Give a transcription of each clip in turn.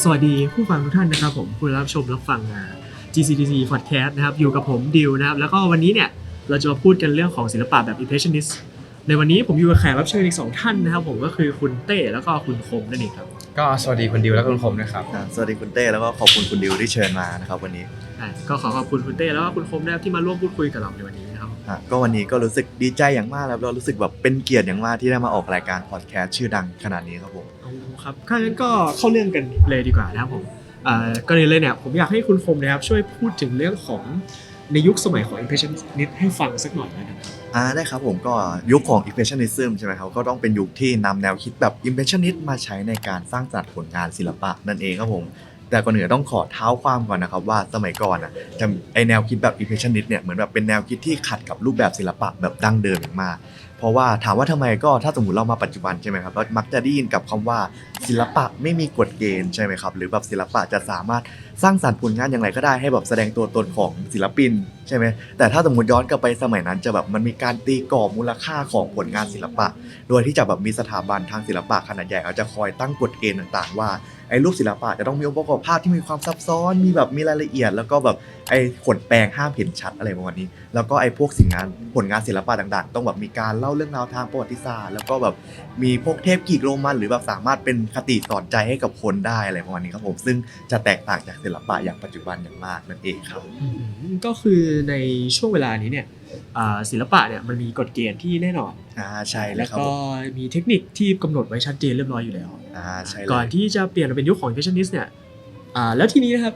สวัสดีผู้ฟังทุกท่านนะครับผมผู้รับชมรับฟังอ่า GCDC Podcast นะครับอยู่กับผมดิวนะครับแล้วก็วันนี้เนี่ยเราจะมาพูดกันเรื่องของศิลปะแบบ Impressionist ในวันนี้ผมอยู่กับแขกรับเชิญอีกสองท่านนะครับผมก็คือคุณเต้แล้วก็คุณคมนั่นเองครับก็สวัสดีคุณดิวและคุณคมนะครับอ่าสวัสดีคุณเต้แล้วก็ขอบคุณคุณดิวที่เชิญมานะครับวันนี้ อะก็ขอขอบคุณคุณเต้แล้วก็คุณคมนะครับที่มาร่วมพูดคุยกับเราในวันนี้ นะครับอะก็วันนี้ก็รู้สึกดีใจอย่างมากแล้วก็รู้สึกแบบเป็นเกียรติอย่างมากที่ได้มาออกรายการพอดแคสต์ชื่อดังขนาดนี้ครับผมเอาครับถ้างั้นก็เข้าเรื่องกันเลยดีกว่านะครับผมอ่าก็เลยเลยเนี่ยผมอยากให้คุณคมนะครับช่วยพูดถึงเรื่องของในยุคสมัยของ Impressionist ให้ฟังสักหน่อยนะครับอ่าได้ครับผมก็ยุคของ Impressionism ใช่ไหมครับก็ต้องเป็นยุคที่นำแนวคิดแบบ Impressionist มาใช้ในการสร้างสรรค์ผลงานศิลปะนั่นเองครับผม แต่ก่อนอื่นต้องขอเท้าความก่อนนะครับว่าสมัยก่อนอะจะไอแนวคิดแบบ Impressionist เนี่ยเหมือนแบบเป็นแนวคิดที่ขัดกับรูปแบบศิลปะแบบดั้งเดิมอย่างมากเพราะว่าถามว่าทำไมก็ถ้าสมมติเรามาปัจจุบันใช่ไหมครับเรามักจะได้ยินกับคำว่าศิลปะไม่มีกฎเกณฑ์ใช่ไหมครับหรือแบบศิลปะจะสามารถสร้างสรรค์ผลงานอย่างไรก็ได้ให้แบบแสดงตัวตนของศิลปินใช่ไหมแต่ถ้าสมมติย้อนกลับไปสมัยนั้นจะแบบมันมีการตีกรอบมูลค่าของผลงานศิลปะ โดยที่จะแบบมีสถาบันทางศิลปะขนาดใหญ่เขาจะคอยตั้งกฎเกณฑ์ต่างๆ ว่าไอ้รูปศิลปะจะต้องมีองค์ประกอบภาพที่มีความซับซ้อน มีแบบมีรายละเอียด แล้วก็แบบไอ้ขนแปลงห้ามเห็นชัดอะไรประมาณนี้ แล้วก็ไอ้พวกสิ่งงานผลงานศิลปะต่างๆ ต้องแบบมีการเล่าเรื่องราวทางประวัติศาสตร์ แล้วก็แบบมีพวกเทพกรีกโรมันหรือแบบสามารถเป็นคติสอนใจให้กับคนได้อะไรประมาณนี้ครับผม ซึ่งจะแตกต่างจากศิลปะอย่างปัจจุบันอย่างมากนั่นเองครับอืมก็คือในช่วงเวลานี้เนี่ยอ่าศิลปะเนี่ยมันมีกฎเกณฑ์ที่แน่นอนอ่าใช่เลแล้ยวครับก็ผมมีเทคนิคที่กำหนดไว้ชัดเจนเรียบร้อยอยู่แล้วอ่าใช่เลยก่อนที่จะเปลี่ยนมาเป็นยุคของ Impressionist เนี่ยอ่าแล้วทีนี้นะครับ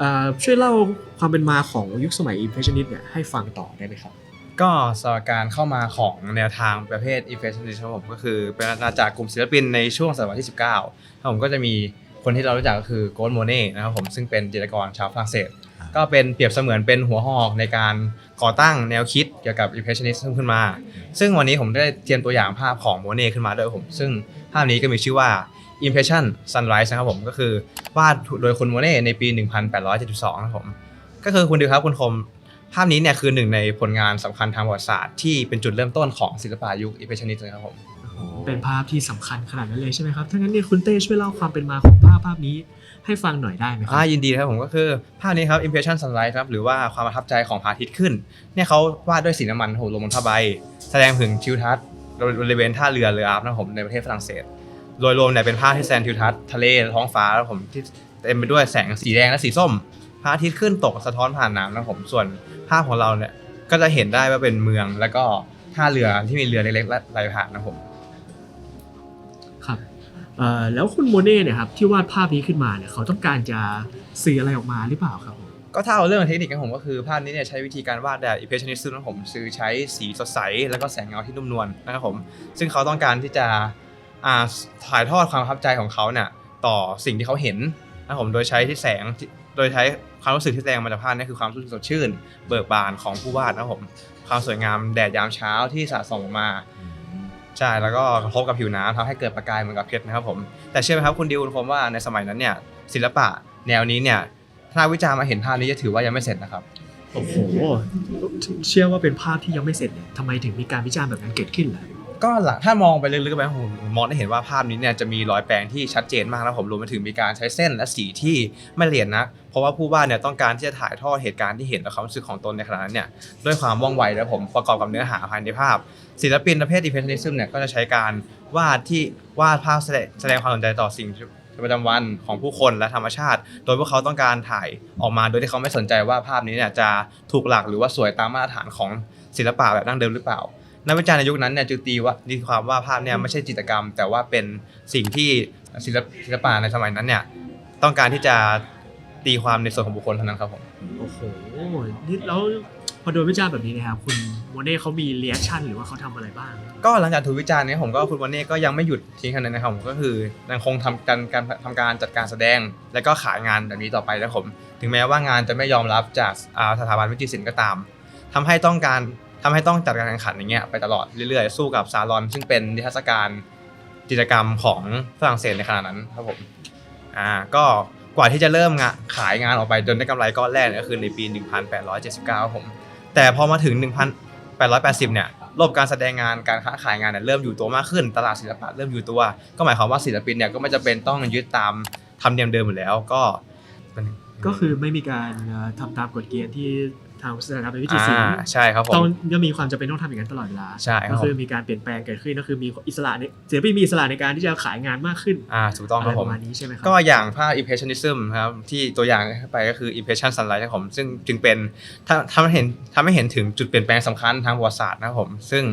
อ่าช่วยเล่าความเป็นมาของยุคสมัย Impressionist เนี่ยให้ฟังต่อได้ไหมครับก็สำหรับการเข้ามาของแนวทางประเภท Impressionist ครับผมก็คือเป็นอาณาจักรกลุ่มศิลปินในช่วงศตวรรษที่ 19ครับผมก็จะมี คนที่เรารู้จักก็คือโกลด์โมเน่นะครับผมซึ่งเป็นจิตรกรชาวฝรั่งเศส ก็เป็นเปรียบเสมือนเป็นหัวหอกในการก่อตั้งแนวคิดเกี่ยวกับ Impressionist ขึ้นมา ซึ่งวันนี้ผมได้เตรียมตัวอย่างภาพของโมเน่ขึ้นมาด้วยผม ซึ่งภาพนี้ก็มีชื่อว่า Impression Sunrise นะครับผมก็คือวาดโดยคุณโมเน่ในปี 1872นะครับผมก็คือคุณดูครับคุณคมภาพนี้เนี่ยคือหนึ่งในผลงานสำคัญทางประวัติศาสตร์ที่เป็นจุดเริ่มต้นของศิลปะยุค Impressionist เลยครับผม เป็นภาพที่สำคัญขนาดนั้นเลยใช่ไหมครับถ้างั้นเนี่ยคุณเต้ช่วยเล่าความเป็นมาของภาพภาพนี้ให้ฟังหน่อยได้ไหมครับอ่ายินดีครับผมก็คือภาพนี้ครับ Impression Sunrise ครับหรือว่าความประทับใจของพระอาทิตย์ขึ้นเนี่ยเขาวาดด้วยสีน้ำมันโหลงบนผ้าใบ แสดงถึงทิวทัศน์บริเวณท่าเรือเรืออาร์นะครับผมในประเทศฝรั่งเศส โดยรวมเนี่ยเป็นภาพที่แสดงทิวทัศน์ทะเลท้องฟ้าแล้วผมที่เต็มไปด้วยแสงสีแดงและสีส้มพระอาทิตย์ขึ้นตกสะท้อนผ่านน้ำนะครับผมส่วนภาพของเราเนี่ยก็จะเห็นได้ว่าเป็นเมืองแล้วก็ท่าเรือที่มีเรือเล็กๆไหลผ่านนะผม แล้วคุณโมเน่เนี่ยครับที่วาดภาพนี้ขึ้นมาเนี่ยเขาต้องการจะสื่ออะไรออกมาหรือเปล่าครับผมก็ถ้าเอาเรื่องเทคนิคของผมก็คือภาพนี้เนี่ยใช้วิธีการวาดแบบ impressionist นะผมคือใช้สีสดใส แล้วก็แสงเงาที่นุ่มนวลนะครับผมซึ่งเขาต้องการที่จะถ่ายทอดความประทับใจของเขาเนี่ยต่อสิ่งที่เขาเห็นนะครับผมโดยใช้ที่แสงโดยใช้ความรู้สึกที่แสดงมาจากภาพนี่คือความรู้สึกสดชื่น เบิกบานของผู้วาดนะครับผมความสวยงามแดดยามเช้าที่สะสมมา ใช่แล้วก็กระทบกับผิวน้ำทำให้เกิดประกายเหมือนกับเพชรนะครับผมแต่เชื่อไหมครับคุณดิวคุณผมว่าในสมัยนั้นเนี่ยศิลปะแนวนี้เนี่ยถ้าวิจารณ์มาเห็นภาพนี้จะถือว่ายังไม่เสร็จนะครับโอ้โห เชื่อว่าเป็นภาพที่ยังไม่เสร็จเนี่ยทำไมถึงมีการวิจารณ์แบบนั้นเกิดขึ้นล่ะ ก็หลังถ้ามองไปลึกๆไปผมมองได้เห็นว่าภาพนี้เนี่ยจะมีรอยแปลงที่ชัดเจนมากแล้วผมรวมไปถึงมีการใช้เส้นและสีที่ไม่เอียดนะเพราะว่าผู้วาดเนี่ยต้องการที่จะถ่ายทอดเหตุการณ์ที่เห็นและความรู้สึกของตนในขณะนั้นเนี่ยด้วยความว่องไวและผมประกอบกับเนื้อหาภายในภาพ ศิลปินประเภท impressionism เนี่ยก็จะใช้การวาดที่วาดภาพแสดงแสดงความสนใจต่อสิ่งประจำวันของผู้คนและธรรมชาติ โดยพวกเขาต้องการถ่ายออกมาโดยที่เขาไม่สนใจว่าภาพนี้เนี่ยจะถูกหลักหรือว่าสวยตามมาตรฐานของศิลปะแบบดั้งเดิมหรือเปล่า นักวิจารณ์ในยุคนั้นเนี่ยจึงตีว่าตีความว่าภาพเนี่ยไม่ใช่จิตรกรรม แต่ว่าเป็นสิ่งที่ศิลปศิลปะในสมัยนั้นเนี่ยต้องการที่จะตีความในส่วนของบุคคลเท่านั้นครับผมโอ้โหนี่แล้วพอโดนวิจารณ์แบบนี้นะครับคุณโมเน่เขามีเรีแอคชั่นหรือว่าเขาทำอะไรบ้าง ก็หลังจากถูกวิจารณ์เนี่ยผมก็คุณวันนี้ก็ยังไม่หยุดทิ้งแค่นั้นนะครับผมก็คือยังคงทำการการทำการจัดการแสดง และก็ขายงานแบบนี้ต่อไปนะครับผม ถึงแม้ว่างานจะไม่ยอมรับจากอ่าสถาบันวิจิตรศิลป์ก็ตามทำให้ต้องการ ทำให้ต้องจัดการแข่งขันอย่างเงี้ยไปตลอดเรื่อยๆ สู้กับซาลอนซึ่งเป็นนิทรรศการจิตรกรรมของฝรั่งเศสในขณะนั้นครับผมอ่าก็กว่าที่จะเริ่มงานขายงานออกไปจนได้กำไรก้อนแรกเนี่ยก็คือในปี 1879ครับผมแต่พอมาถึง 1880 เนี่ยระบบการแสดงงานการค้าขายงานเนี่ยเริ่มอยู่ตัวมากขึ้น ตลาดศิลปะเริ่มอยู่ตัว ก็หมายความว่าศิลปินเนี่ยก็ไม่จำเป็นต้องยึดตามทำเนียมเดิมอยู่แล้วก็ ก็คือไม่มีการเอ่อทำตามกฎเกณฑ์ที่ ทางวัฒนธรรมเป็นวิธีศิลอ่าป์ใช่ครับผมต้องยังมีความจำเป็นต้องทำอย่างนั้นตลอดเวลาใช่ครับก็คือมีการเปลี่ยนแปลงเกิดขึ้นก็คือมีอิสระในศิลปินมีอิสระในการที่จะขายงานมากขึ้นอ่าถูกต้องอะคไรรับปผมระมาณนี้ใช่ไหมครัก็อย่างภาพ impressionism ครับที่ตัวอย่างไปก็คือ impression sunlight ครับผมซึ่งจึงเป็นถ้าทำให้เห็นทำให้เห็นถึงจุดเปลี่ยนแปลงสำคัญทางประวัติศาสตร์นะครับผมซึ่ง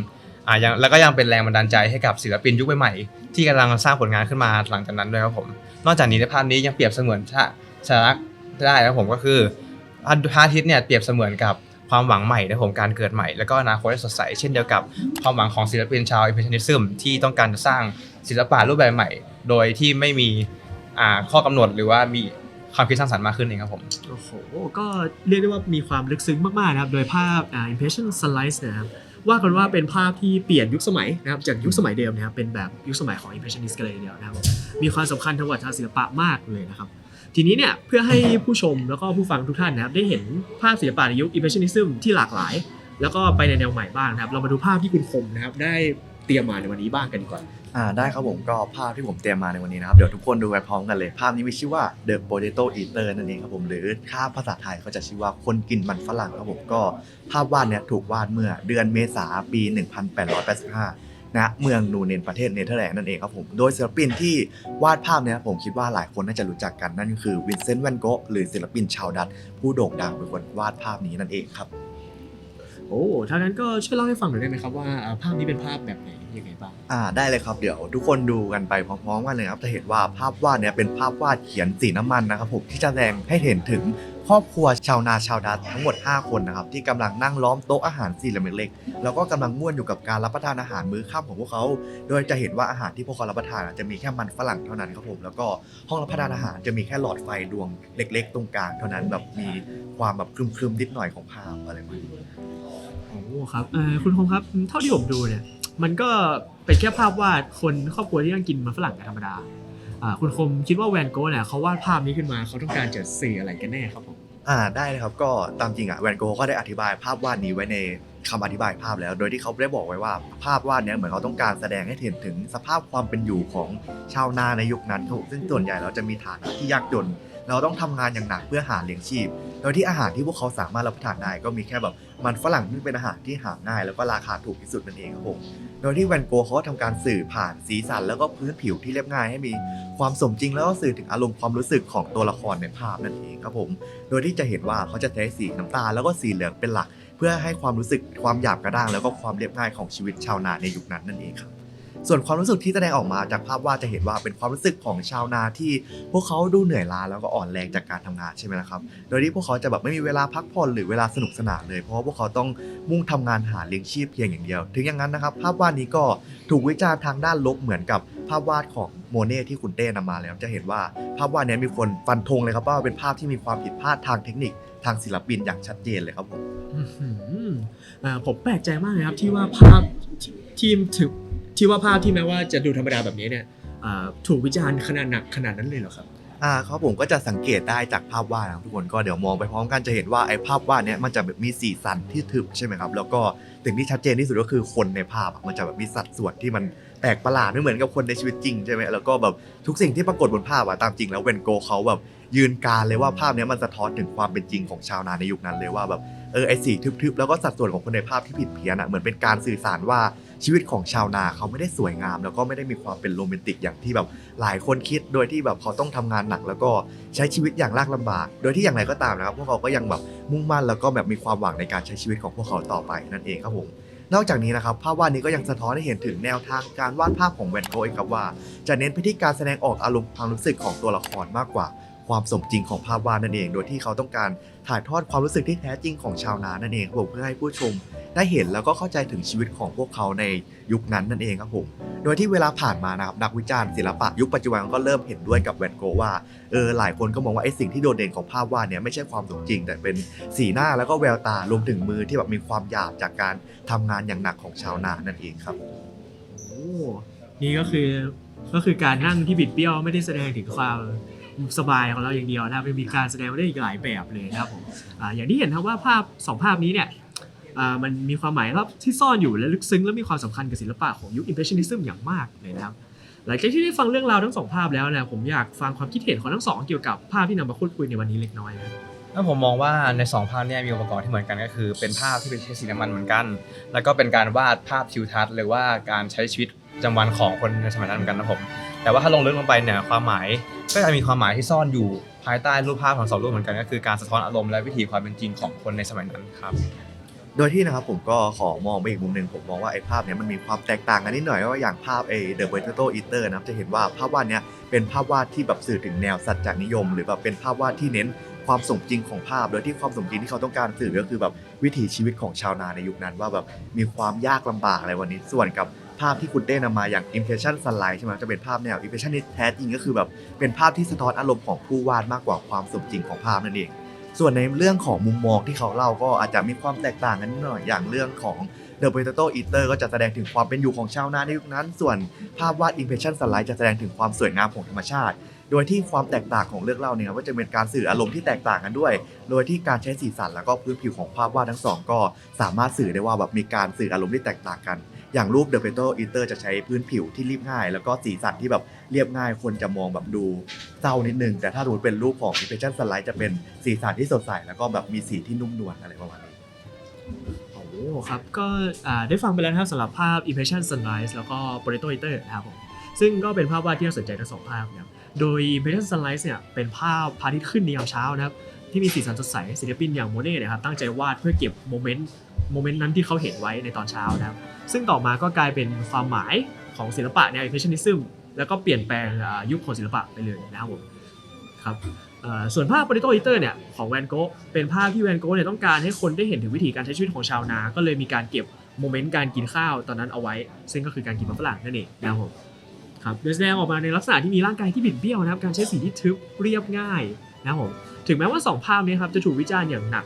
อ่ายังแล้วก็ยังเป็นแรงบันดาลใจให้กับศิลปินยุคใหม่ๆที่กำลังสร้างผลงานขึ้นมาหลังจากนั้นด้วยครับผม นอกจากนี้ในภาพนี้ยังเปรียบเสมือนชาชาลักษณ์ได้นะครับผมก็คือ พระอาทิตย์เนี่ยเปรียบเสมือนกับความหวังใหม่นะครับผมการเกิดใหม่แล้วก็อนาคตสดใสเช่นเดียวกับความหวังของศิลปินชาว impressionism ที่ต้องการจะสร้างศิลปะรูปแบบใหม่ โดยที่ไม่มีข้อกำหนดหรือว่ามีความคิดสร้างสรรค์มากขึ้นเองครับผมโอ้โหก็เรียกได้ว่ามีความลึกซึ้งมากๆนะครับโดยภาพอ่า impression slice นะครับว่ากันว่าเป็นภาพที่เปลี่ยนยุคสมัยนะครับจากยุคสมัยเดิมนะครับเป็นแบบยุคสมัยของ impressionist กันเลยเดียวนะครับมีความสำคัญทางวัติศาสตร์ศิลปะมากเลยนะครับ ทีนี้เนี่ยเพื่อให้ผู้ชมแล้วก็ผู้ฟังทุกท่านนะครับได้เห็นภาพศิลปะในยุค impressionism ที่หลากหลาย แล้วก็ไปในแนวใหม่บ้างนะครับ เรามาดูภาพที่คุณคมนะครับได้เตรียมมาในวันนี้บ้างกันดีกว่าอ่าได้ครับผมก็ภาพที่ผมเตรียมมาในวันนี้นะครับ เดี๋ยวทุกคนดูไปพร้อมกันเลย ภาพนี้มีชื่อว่า The Potato Eater นั่นเองครับผม หรือถ้าภาษาไทยเขาจะชื่อว่าคนกินมันฝรั่งครับผมก็ภาพวาดเนี้ยถูกวาดเมื่อเดือนเมษาปี 1885 ณเมืองนูเนนประเทศเนเธอร์แลนด์นั่นเองครับผม โดยศิลปินที่วาดภาพเนี้ยผมคิดว่าหลายคนน่าจะรู้จักกันนั่นก็คือวินเซนต์แวนโกะหรือศิลปินชาวดัตผู้โด่งดังเป็นคนวาดภาพนี้นั่นเองครับ โอ้ถ้างั้นก็ช่วยเล่าให้ฟังหน่อยได้ไหมครับว่าภาพนี้เป็นภาพแบบไหน ยังไงบ้างอ่าได้เลยครับเดี๋ยวทุกคนดูกันไปพร้อมๆกันเลยครับจะเห็นว่าภาพวาดเนี่ยเป็นภาพวาดเขียนสีน้ำมันนะครับผมที่จะแสดงให้เห็นถึงครอบครัวชาวนาชาวดัตทั้งหมด 5 คนนะครับที่กำลังนั่งล้อมโต๊ะอาหารสี่เหลี่ยมเล็กๆแล้วก็กำลังม่วนอยู่กับการรับประทานอาหารมื้อค่ำของพวกเขา โดยจะเห็นว่าอาหารที่พวกเขารับประทานอะจะมีแค่มันฝรั่งเท่านั้นครับผมแล้วก็ห้องรับประทานอาหารจะมีแค่หลอดไฟดวงเล็ก ๆ ตรงกลางเท่านั้นแบบมีความแบบครึมๆนิดหน่อยของภาพอะไรประมาณนี้ โอ้ครับเอ่อคุณคงครับเท่าที่ผมดูเนี่ย มันก็เป็นแค่ภาพวาดคนครอบครัวที่นั่งกินมันฝรั่งกันธรรมดาคุณคมคิดว่าแวนโก้เนี่ยเขาวาดภาพนี้ขึ้นมาเขาต้องการจะสื่ออะไรกันแน่ครับผมอ่าได้เลยครับก็ตามจริงอะแวนโกก็ได้อธิบายภาพวาดนี้ไว้ในคำอธิบายภาพแล้ว โดยที่เขาได้บอกไว้ว่าภาพวาดเนี้ยเหมือนเขาต้องการแสดงให้เห็นถึงสภาพความเป็นอยู่ของชาวนาในยุคนั้นครับผมซึ่งส่วนใหญ่เราจะมีฐานะที่ยากจน เราต้องทำงานอย่างหนักเพื่อหาเลี้ยงชีพ โดยที่อาหารที่พวกเขาสามารถรับประทานได้ก็มีแค่แบบมันฝรั่งที่เป็นอาหารที่หาง่ายแล้วก็ราคาถูกที่สุดนั่นเองครับผมโดยที่แวนโกเขาทำการสื่อผ่านสีสัน แล้วก็พื้นผิวที่เรียบง่ายให้มีความสมจริงแล้วก็สื่อถึงอารมณ์ความรู้สึกของตัวละครในภาพนั่นเองครับผม โดยที่จะเห็นว่าเขาจะใช้สีน้ำตาลแล้วก็สีเหลืองเป็นหลัก เพื่อให้ความรู้สึกความหยาบกระด้างแล้วก็ความเรียบง่ายของชีวิตชาวนาในยุคนั้นนั่นเองครับ ส่วนความรู้สึกที่แสดงออกมาจากภาพวาดจะเห็นว่าเป็นความรู้สึกของชาวนาที่ พวกเขาดูเหนื่อยล้าแล้วก็อ่อนแรงจากการทำงานใช่ไหมล่ะครับ โดยที่พวกเขาจะแบบไม่มีเวลาพักผ่อนหรือเวลาสนุกสนานเลยเพราะว่าพวกเขาต้องมุ่งทำงานหาเลี้ยงชีพเพียงอย่างเดียว ถึงอย่างนั้นนะครับ ภาพวาดนี้ก็ถูกวิจารณ์ทางด้านลบเหมือนกับภาพวาดของโมเน่ที่คุณเต้นำมาแล้ว จะเห็นว่าภาพวาดนี้มีคนฟันธงเลยครับว่าเป็นภาพที่มีความผิดพลาดทางเทคนิคทางศิลปินอย่างชัดเจนเลยครับผมผมแปลกใจมากเลยครับที่ว่าภาพที่ที่ถึง ที่ว่าภาพที่แม้ว่าจะดูธรรมดาแบบนี้เนี่ยอ่าถูกวิจารณ์ขนาดหนักขนาดนั้นเลยเหรอครับ อ่าครับผมก็จะสังเกตได้จากภาพวาดนะครับทุกคนก็เดี๋ยวมองไปพร้อมกันจะเห็นว่าไอ้ภาพวาดเนี้ยมันจะแบบมีสีสันที่ทึบใช่ไหมครับแล้วก็สิ่งที่ชัดเจนที่สุดก็คือคนในภาพอะมันจะแบบมีสัดส่วนที่มันแปลกประหลาดไม่เหมือนกับคนในชีวิตจริงใช่ไหมแล้วก็แบบทุกสิ่งที่ปรากฏบนภาพอะตามจริงแล้วเวนโกเขาแบบยืนการเลยว่าภาพเนี้ยมันสะท้อนถึงความเป็นจริงของชาวนาในยุคนั้นเลยว่าแบบเออไอ้สีทึบๆแล้วก็สัดส่วนของคนในภาพที่ผิดเพี้ยนอะเหมือนเป็นการสื่อสารว่า ชีวิตของชาวนาเขาไม่ได้สวยงาม แล้วก็ไม่ได้มีความเป็นโรแมนติกอย่างที่แบบหลายคนคิดโดยที่แบบเขาต้องทำงานหนัก แล้วก็ใช้ชีวิตอย่างลากลำบาก โดยที่อย่างไรก็ตามนะครับพวกเขาก็ยังแบบมุ่งมั่นแล้วก็แบบมีความหวังในการใช้ชีวิตของพวกเขาต่อไปนั่นเองครับผมนอกจากนี้นะครับภาพวาดนี้ก็ยังสะท้อนให้เห็นถึงแนวทางการวาดภาพของแวนโกะเองครับว่า จะเน้นไปที่การแสดงออกอารมณ์ความรู้สึกของตัวละครมากกว่าความสมจริงของภาพวาดนั่นเอง โดยที่เขาต้องการถ่ายทอดความรู้สึกที่แท้จริงของชาวนานั่นเองครับผมเพื่อให้ผู้ชม ได้เห็นแล้วก็เข้าใจถึงชีวิตของพวกเขาในยุคนั้นนั่นเองครับผมโดยที่เวลาผ่านมานะครับนักวิจารณ์ศิลปะยุคปัจจุบันก็เริ่มเห็นด้วยกับแวนโกว่าเออหลายคนก็มองว่าไอ้สิ่งที่โดดเด่นของภาพวาดเนี่ยไม่ใช่ความสมจริง แต่เป็นสีหน้าแล้วก็แววตารวมถึงมือที่แบบมีความหยาบจากการทำงานอย่างหนักของชาวนานั่นเองครับโอ้นี่ก็คือก็คือการนั่งที่บิดเบี้ยวไม่ได้แสดงถึงความสบายของเราอย่างเดียวนะครับมีการแสดงได้อีกหลายแบบเลยนะครับผมออย่างที่เห็นครับว่าภาพสองภาพนี้เนี่ย มันมีความหมายแล้วที่ซ่อนอยู่และลึกซึ้งและมีความสำคัญกับศิลปะของยุค impressionism อย่างมากเลยนะครับหลังจากที่ได้ฟังเรื่องราวทั้งสองภาพแล้วนี่ยผมอยากฟังความคิดเห็นของทั้งสองเกี่ยวกับภาพที่นำมาพูดคุยในวันนี้เล็กน้อยนะผมมองว่าในสองภาพเนี่ยมีองค์ประกอบที่เหมือนกันก็คือ เป็นภาพที่เป็นใช้สีน้ำมันเหมือนกัน แล้วก็เป็นการวาดภาพทิวทัศน์หรือว่าการใช้ชีวิตประจำวันของคนในสมัยนั้นเหมือนกันนะผมแต่ว่าถ้าลงลึกลงไปเนี่ยความหมายก็จะมีความหมายที่ซ่อนอยู่ภายใต้รูปภาพของสองรูปเหมือนกัน ก็คือการสะท้อนอารมณ์และวิถีความเป็นจริงของคนในสมัยนั้นครับ โดยที่นะครับผมก็ขอมองไปอีกมุมหนึ่งผมมองว่าไอ้ภาพเนี้ยมันมีความแตกต่างกันนิดหน่อยว่าอย่างภาพไอ้ The Potato Eater นะครับจะเห็นว่าภาพวาดเนี้ยเป็นภาพวาดที่แบบสื่อถึงแนวสัจจนิยม หรือแบบเป็นภาพวาดที่เน้นความสมจริงของภาพ โดยที่ความสมจริงที่เขาต้องการสื่อก็คือแบบวิถีชีวิตของชาวนาในยุคนั้น ว่าแบบมีความยากลำบากอะไรวันนี้ ส่วนกับภาพที่คุณเต้นำมาอย่าง Impression Sunlight ใช่ไหมจะเป็นภาพแนว Impressionist แท้จริงก็คือแบบเป็นภาพที่สะท้อนอารมณ์ของผู้วาดมากกว่าความสมจริงของภาพนั่นเอง ส่วนในเรื่องของมุมมองที่เขาเล่าก็อาจจะมีความแตกต่างกันนิดหน่อยอย่างเรื่องของ The Potato Eater ก็จะแสดงถึงความเป็นอยู่ของชาวนาในยุคนั้น ส่วนภาพวาด Impression Sunlight จะแสดงถึงความสวยงามของธรรมชาติ โดยที่ความแตกต่างของเรื่องเล่าเนี่ยก็จะเป็นการสื่ออารมณ์ที่แตกต่างกันด้วย โดยที่การใช้สีสันแล้วก็พื้นผิวของภาพวาดทั้งสองก็สามารถสื่อได้ว่าแบบมีการสื่ออารมณ์ที่แตกต่างกัน อย่างรูป The Potato Eater จะใช้พื้นผิวที่เรียบง่าย แล้วก็สีสันที่แบบเรียบง่ายคนจะมองแบบดูเศร้านิดนึง แต่ถ้าดูเป็นรูปของ Impression Sunlight จะเป็นสีสันที่สดใสแล้วก็แบบมีสีที่นุ่มนวลอะไรประมาณนี้โอ้ครับก็ได้ฟังไปแล้วนะครับสำหรับภาพ Impression Sunrise แล้วก็ Potato Eater นะครับผมซึ่งก็เป็นภาพวาดที่น่าสนใจทั้งสองภาพนะครับโดย Impression Sunrise เนี่ยเป็นภาพพระอาทิตย์ขึ้นในยามเช้านะครับที่มีสีสันสดใสศิลปินอย่างโมเน่นะครับตั้งใจวาดเพื่อเก็บโมเมนต์ โมเมนต์นั้นที่เขาเห็นไว้ในตอนเช้านะครับซึ่งต่อมาก็กลายเป็นความหมายของศิลปะแนว Impressionism แล้วก็เปลี่ยนแปลงยุคของศิลปะไปเลยนะครับผมครับส่วนภาพ Potato Eater เนี่ยของแวนโกะเป็นภาพที่แวนโกะเนี่ยต้องการให้คนได้เห็นถึงวิธีการใช้ชีวิตของชาวนา ก็เลยมีการเก็บโมเมนต์การกินข้าวตอนนั้นเอาไว้ ซึ่งก็คือการกินมันฝรั่งนั่นเองนะครับผมครับโดยแสดงออกมาในลักษณะที่มีร่างกายที่บิดเบี้ยวนะครับการใช้สีที่ทึบเรียบง่ายนะครับผมถึงแม้ว่าสองภาพนี้ครับจะถูกวิจารณ์อย่างหนัก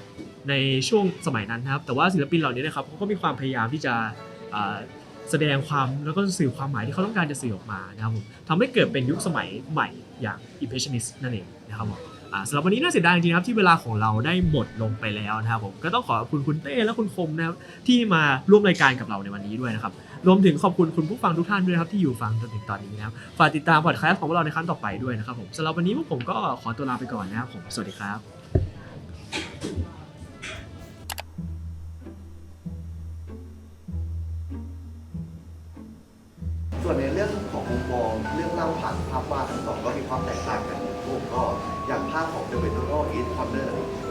ในช่วงสมัยนั้นนะครับ แต่ว่าศิลปินเหล่านี้นะครับเขาก็มีความพยายามที่จะแสดงความแล้วก็สื่อความหมายที่เขาต้องการจะสื่อออกมานะครับผมทำให้เกิดเป็นยุคสมัยใหม่อย่าง Impressionist นั่นเองนะครับผมสำหรับวันนี้น่าเสียดายจริงๆครับที่เวลาของเราได้หมดลงไปแล้วนะครับผมก็ต้องขอบคุณคุณเต้และคุณคมนะครับที่มาร่วมรายการกับเราในวันนี้ด้วยนะครับรวมถึงขอบคุณคุณผู้ฟังทุกท่านด้วยครับที่อยู่ฟังจนถึงตอนนี้นะครับฝากติดตามพอดแคสต์ของเราในครั้งต่อไปด้วยนะครับผมสำหรับวันนี้พวกผมก็ขอตัวลาไปก่อนนะครับผมสวัสดีครับ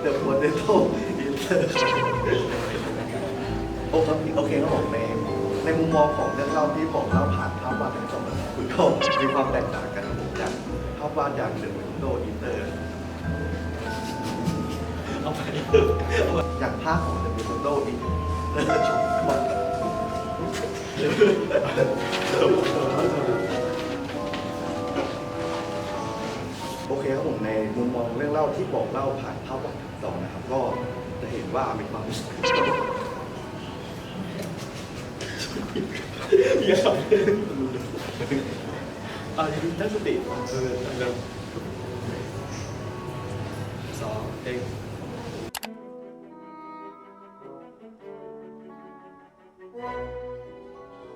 Corner The Potato Eater โอเคโอเคครับผมในในมุมมองของเรื่องเล่าที่บอกเล่าผ่านภาพวาดทั้งสองคุณก็มีความแตกต่างกันครับผมอย่างภาพวาดอย่าง The Potato Eater เอาไปอย่างภาพของ The Potato Eater โอเคครับผมในมุมมองเรื่องเล่าที่บอกเล่าผ่านภาพวาดทั้งสองนะครับ ก็จะเห็นว่ามีความรู้สึกอย่าทำเอาจริงๆตั้งสติเออเริ่มสองเอง